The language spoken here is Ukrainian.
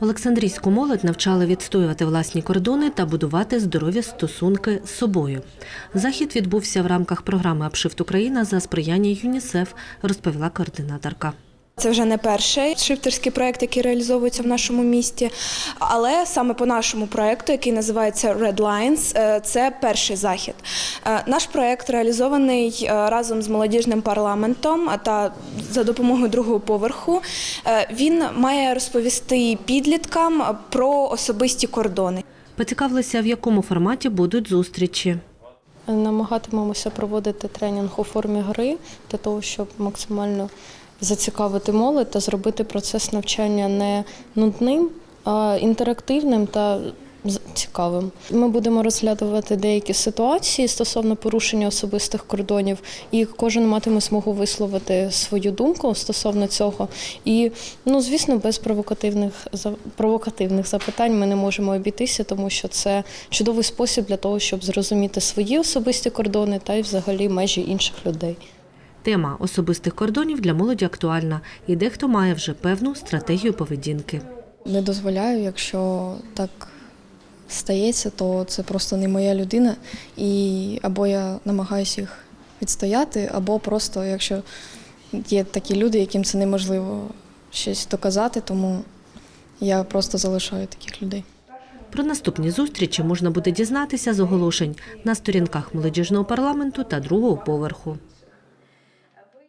Олександрійську молодь навчали відстоювати власні кордони та будувати здорові стосунки з собою. Захід відбувся в рамках програми «Апшифт Україна» за сприяння ЮНІСЕФ, розповіла координаторка. Це вже не перший шифтерський проект, який реалізовується в нашому місті. Але саме по нашому проекту, який називається Red Lines, е, це перший захід. Е, Наш проект реалізований е, разом з молодіжним парламентом та за допомогою другого поверху. Він має розповісти підліткам про особисті кордони. Поцікавилися, в якому форматі будуть зустрічі. Намагатимемося проводити тренінг у формі гри для того, щоб максимально зацікавити молодь та зробити процес навчання не нудним, а інтерактивним та цікавим. Ми будемо розглядувати деякі ситуації стосовно порушення особистих кордонів, і кожен матиме змогу висловити свою думку стосовно цього. І, ну, звісно, без провокативних провокативних запитань ми не можемо обійтися, тому що це чудовий спосіб для того, щоб зрозуміти свої особисті кордони та й взагалі межі інших людей. Тема особистих кордонів для молоді актуальна, і дехто має вже певну стратегію поведінки. Не дозволяю, якщо так стається, то це просто не моя людина. І або я намагаюся їх відстояти, або просто, якщо є такі люди, яким це неможливо щось доказати, тому я просто залишаю таких людей. Про наступні зустрічі можна буде дізнатися з оголошень на сторінках молодіжного парламенту та другого поверху.